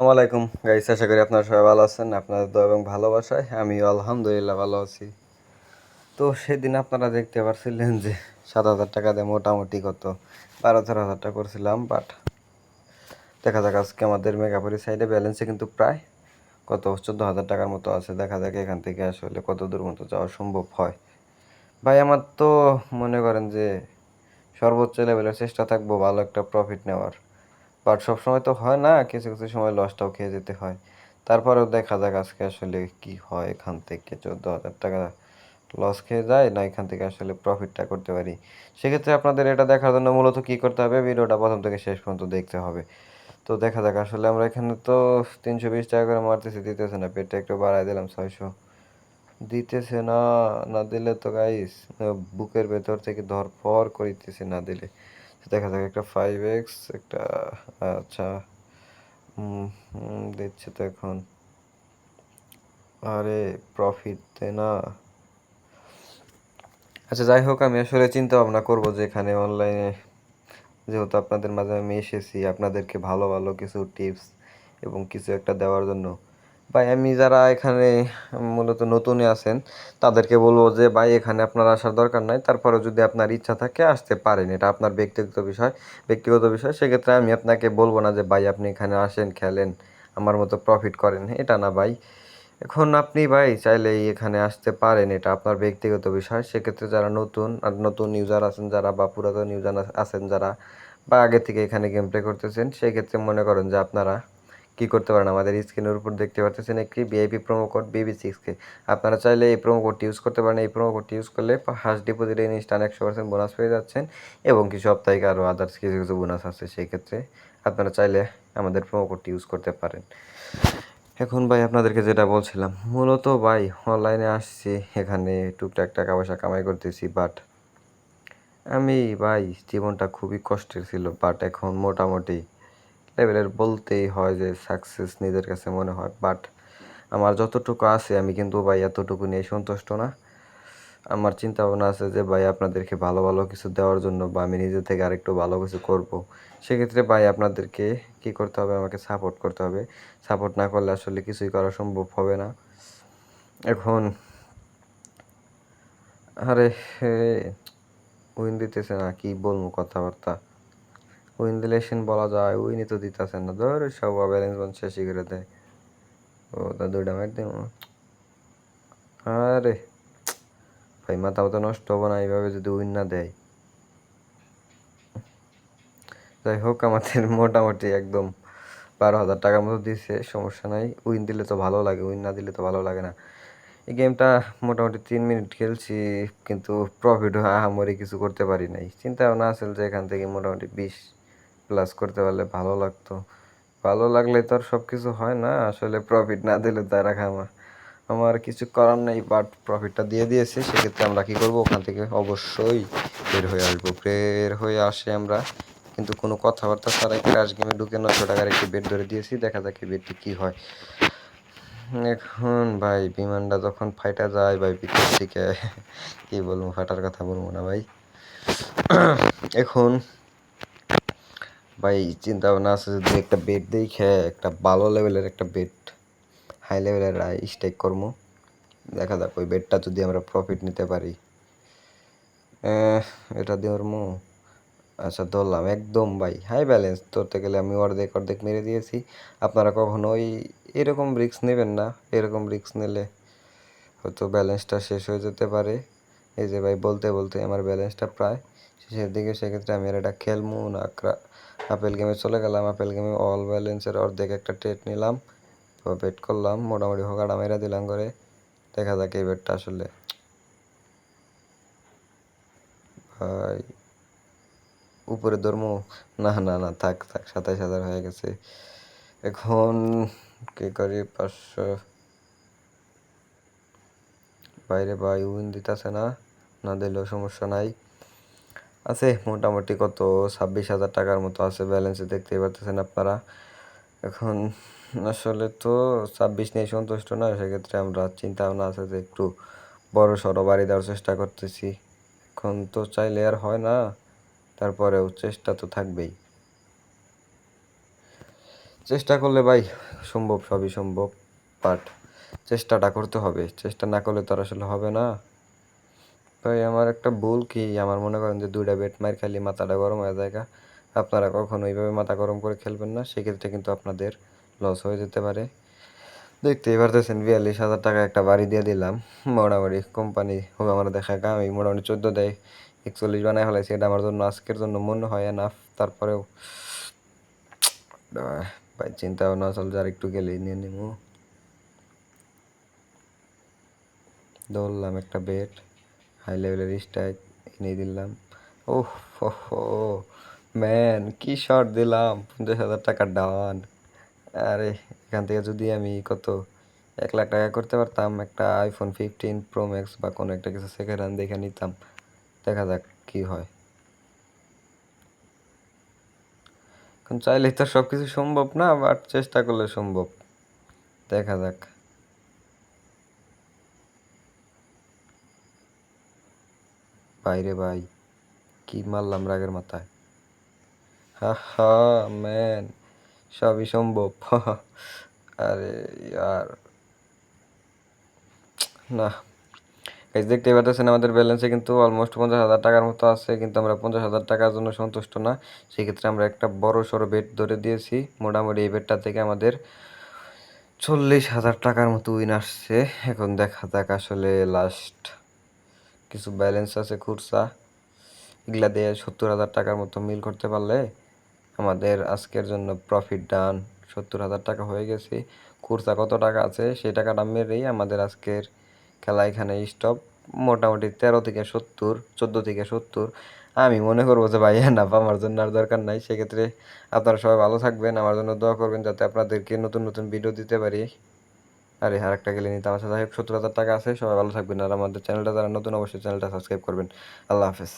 আসসালামু আলাইকুম গাইস আশা করি আপনারা সবাই ভালো আছেন, আপনাদের দোয়া এবং ভালোবাসায়। আমিও আলহামদুলিল্লাহ ভালো আছি। তো সেদিন আপনারা দেখতে পারছিলেন যে সাত হাজার টাকা দিয়ে মোটামুটি কত? বারো তেরো হাজার টাকা করছিলাম বাট দেখা যাক আজকে আমাদের মেগাপুরি সাইডে ব্যালেন্সে কিন্তু প্রায় কত? চোদ্দ হাজার টাকার মতো আছে। দেখা যাক এখান থেকে আসলে কত দূর মতো যাওয়া সম্ভব হয়। ভাই, আমার তো মনে করেন যে সর্বোচ্চ লেভেলের চেষ্টা থাকব ভালো একটা প্রফিট নেওয়ার। বাট সবসময় তো হয় না, কিছু কিছু সময় লসটাও খেয়ে যেতে হয়। তারপরেও দেখা যাক আজকে আসলে কি হয় এখান থেকে। চোদ্দ হাজার টাকা লস খেয়ে যায়, না এখান থেকে আসলে প্রফিটটা করতে পারি। সেক্ষেত্রে আপনাদের এটা দেখার জন্য মূলত কি করতে হবে? ভিডিওটা প্রথম থেকে শেষ পর্যন্ত দেখতে হবে। তো দেখা যাক, আসলে আমরা এখানে তো তিনশো বিশ টাকা করে মারতেছি, দিতেছে না। পেটটা একটু বাড়াই দিলাম, ছয়শো। দিতেছে না না দিলে তো গাইস বুকের ভেতর থেকে ধরফর করিতেছে না দিলে। দেখা যাক, একটা ফাইভ এক্স একটা আচ্ছা দিচ্ছে তো এখন। আরে প্রফিট না। আচ্ছা যাই হোক, আমি আসলে চিন্তা ভাবনা করব যে এখানে অনলাইনে যেহেতু আপনাদের মাঝে আমি এসেছি, আপনাদেরকে ভালো ভালো কিছু টিপস এবং কিছু একটা দেওয়ার জন্য। ভাই, আমি যারা এখানে মূলত নতুনই আছেন, তাদেরকে বলব যে, ভাই, এখানে আপনার আসার দরকার নাই। তারপরে যদি আপনার ইচ্ছা থাকে, আসতে পারেন। এটা আপনার ব্যক্তিগত বিষয় ব্যক্তিগত বিষয়। সেক্ষেত্রে আমি আপনাকে বলব না যে, ভাই, আপনি এখানে আসেন, খেলেন, আমার মতো প্রফিট করেন। এটা না, ভাই। এখন আপনি, ভাই, চাইলেই এখানে আসতে পারেন, এটা আপনার ব্যক্তিগত বিষয়। সেক্ষেত্রে যারা নতুন, আর নতুন ইউজার আছেন যারা, বা পুরাতন ইউজার আছেন যারা, বা আগে থেকে এখানে গেম প্লে করতেছেন, সেক্ষেত্রে মনে করেন যে, আপনারা কি করতে পারেন? আমাদের স্ক্রিনের উপর দেখতে পাচ্ছেন একটি ভিআইপি প্রোমো কোড বিবি সিক্সকে আপনারা চাইলে এই প্রোমো কোডটি ইউজ করতে পারেন। এই প্রোমো কোডটি ইউজ করলে হাস ডিপোজিটে ইনস্টান একশো পার্সেন্ট বোনাস পেয়ে যাচ্ছেন এবং কি সাপ্তাহিক আরও আদার্স কিছু কিছু বোনাস আছে। সেই ক্ষেত্রে আপনারা চাইলে আমাদের প্রোমো কোডটি ইউজ করতে পারেন। এখন ভাই আপনাদেরকে যেটা বলছিলাম, মূলত ভাই অনলাইনে আসছি, এখানে টুকটাক টাকা পয়সা কামাই করতেছি বাট আমি ভাই জীবনটা খুবই কষ্টের ছিল বাট এখন মোটামুটি লেভেলের বলতেই হয় যে সাকসেস নিজের কাছে মনে হয়। বাট আমার যতটুকু আছে, আমি কিন্তু ভাই এতটুকু নিয়ে সন্তুষ্ট না। আমার চিন্তা ভাবনা আছে যে ভাই আপনাদেরকে ভালো ভালো কিছু দেওয়ার জন্য বা আমি নিজে থেকে আরেকটু ভালো কিছু করব। সেক্ষেত্রে ভাই আপনাদেরকে কি করতে হবে? আমাকে সাপোর্ট করতে হবে। সাপোর্ট না করলে আসলে কিছুই করা সম্ভব হবে না। এখন, আরে উইন দিতেছে না, কি বলব কথাবার্তা? উইন দিলে বলা যায় উইনই তো দিতেছে না। ধর, সব ব্যালেন্স বন শেষই করে দেয়। ও, তা দুইটা মার দিব। আরে, ভাই মাথা মতো নষ্ট হব না, এইভাবে যদি উইন না দেয়। যাই হোক, আমাদের মোটামুটি একদম বারো হাজার টাকার মতো দিছে, সমস্যা নাই। উইন দিলে তো ভালো লাগে উইন না দিলে তো ভালো লাগে না। এই গেমটা মোটামুটি তিন মিনিট খেলছি, কিন্তু প্রফিট আহামরি কিছু করতে পারি নাই। চিন্তা ভাবনা আসল যে এখান থেকে মোটামুটি বিশ প্লাস করতে পারলে ভালো লাগতো। ভালো লাগলে তো আর সব কিছু হয় না, আসলে প্রফিট না দিলে তারা খামা আমার কিছু করার নেই বাট প্রফিটটা দিয়ে দিয়েছে, সেক্ষেত্রে আমরা কী করব? ওখান থেকে অবশ্যই বের হয়ে আসব। বের হয়ে আসে আমরা, কিন্তু কোনো কথাবার্তা ছাড়াই ক্রাশ গেমে ঢুকে নশো টাকার একটি বেড ধরে দিয়েছি, দেখা যাক এই বেডটি কী হয়। এখন ভাই, বিমানটা যখন ফাইটা যায় ভাই ভিতর থেকে কী বলব, ফাটার কথা বলব না ভাই। এখন ভাই চিন্তা ভাবনা আছে যদি একটা বেড দেখে, একটা ভালো লেভেলের একটা বেড হাই লেভেলের স্টেক করব দেখা যাক, ওই বেডটা যদি আমরা প্রফিট নিতে পারি। এটা দিয়ে আচ্ছা ধরলাম, একদম ভাই হাই ব্যালেন্স ধরতে গেলে আমি অর্ধেক অর্ধেক মেরে দিয়েছি। আপনারা কখনো ওই এরকম রিক্স নেবেন না, এরকম রিক্স নিলে হয়তো ব্যালেন্সটা শেষ হয়ে যেতে পারে। এই যে ভাই, বলতে বলতে আমার ব্যালেন্সটা প্রায় শেষের দিকে, সেক্ষেত্রে আমি আর এটা খেলব না আপেল গেমে চলে গেলাম। আপেল গেমে অল ব্যালেন্সের অর্ধেক একটা ট্রেড নিলাম। বেট করলাম, মোটামুটি হোকাটা মেরে দিলাম করে দেখা যাক এই বেটটা আসলে। ভাই, উপরে ধর্ম। না না না, থাক থাক, সাতাইশ হাজার হয়ে গেছে। এখন কি করি? পাঁচশো। বাইরে ভাই উইন দিতেছে না। না দিলেও সমস্যা নাই। আছে, মোটামুটি কত? ছাব্বিশ হাজার টাকার মতো আছে ব্যালেন্সে দেখতেই পাচ্ছেন আপনারা। এখন আসলে তো ছাব্বিশ নিয়ে সন্তুষ্ট না, সেক্ষেত্রে আমরা চিন্তা ভাবনা আছে যে একটু বড় সড়ো বাড়ি দেওয়ার চেষ্টা করতেছি। এখন তো চাইলে আর হয় না, তারপরেও চেষ্টা তো থাকবেই। চেষ্টা করলে ভাই সম্ভব, সবই সম্ভব বাট চেষ্টাটা করতে হবে। চেষ্টা না করলে তো আর আসলে হবে না। ভাই, আমার একটা ভুল কি? আমার মনে করেন যে দুইটা বেট মার খালি মাথাটা গরম হয়ে যায় আপনারা কখনো এইভাবে মাথা গরম করে খেলবেন না, সেক্ষেত্রে কিন্তু আপনাদের লস হয়ে যেতে পারে। দেখতে দেখতেই পারতেছেন, বিয়াল্লিশ হাজার টাকা একটা বাড়ি দিয়ে দিলাম। মোটামুটি কোম্পানি হবে আমার দেখা আমি মোটামুটি চোদ্দ দেয় একচল্লিশ বানায় ফেলাইছি। এটা আমার জন্য আজকের জন্য মনে হয় না তারপরেও ভাই, চিন্তা ভাবনা আসলে যার একটু গেলেই নিয়ে নিব ধরলাম একটা বেট হাই লেভেলের স্ট্রাইক এনে দিলাম। ওহ ম্যান, কি শট দিলাম? পঞ্চাশ হাজার টাকা ডান। আরে, এখান থেকে যদি আমি কত এক লাখ টাকা করতে পারতাম, একটা আইফোন ফিফটিন প্রো ম্যাক্স বা কোনো একটা কিছু সেকেন্ড হ্যান্ড দেখে নিতাম। দেখা যাক কি হয়। এখন চাইলে তো সব কিছু সম্ভব না বাট চেষ্টা করলে সম্ভব। দেখা যাক। বাইরে ভাই, কি মারলাম রাগের মাথায়? হা হা, ম্যান, সবই সম্ভব। আরে আর না। এই দেখতেই পাচ্ছেন আমাদের ব্যালেন্সে কিন্তু অলমোস্ট পঞ্চাশ হাজার টাকার মতো আছে, কিন্তু আমরা পঞ্চাশ হাজার টাকার জন্য সন্তুষ্ট না। সেক্ষেত্রে আমরা একটা বড় সড়ো বেড ধরে দিয়েছি। মোটামুটি এই বেডটা থেকে আমাদের চল্লিশ হাজার টাকার মতো উইন আসছে। এখন দেখা যাক আসলে লাস্ট কিছু ব্যালেন্স আছে খুরসা, এগুলা দিয়ে সত্তর হাজার টাকার মতো মিল করতে পারলে আমাদের আজকের জন্য প্রফিট ডান সত্তর হাজার টাকা হয়ে গেছে। খুরসা কত টাকা আছে? সেই টাকাটা মেরেই আমাদের আজকের খেলা এখানে স্টপ মোটামুটি তেরো থেকে সত্তর, চোদ্দ থেকে সত্তর। আমি মনে করব যে ভাই, না, আমার জন্য আর দরকার নাই। সেক্ষেত্রে আপনারা সবাই ভালো থাকবেন। আমার জন্য দোয়া করবেন যাতে আপনাদেরকে নতুন নতুন ভিডিও দিতে পারি। আরে আর একটা গেলে নিতে আমার সাথে সত্তর হাজার টাকা আছে, সবাই ভালো থাকবেন। আর আমাদের চ্যানেলটা যারা নতুন, অবশ্যই চ্যানেলটা সাবস্ক্রাইব করবেন। আল্লাহ হাফেজ।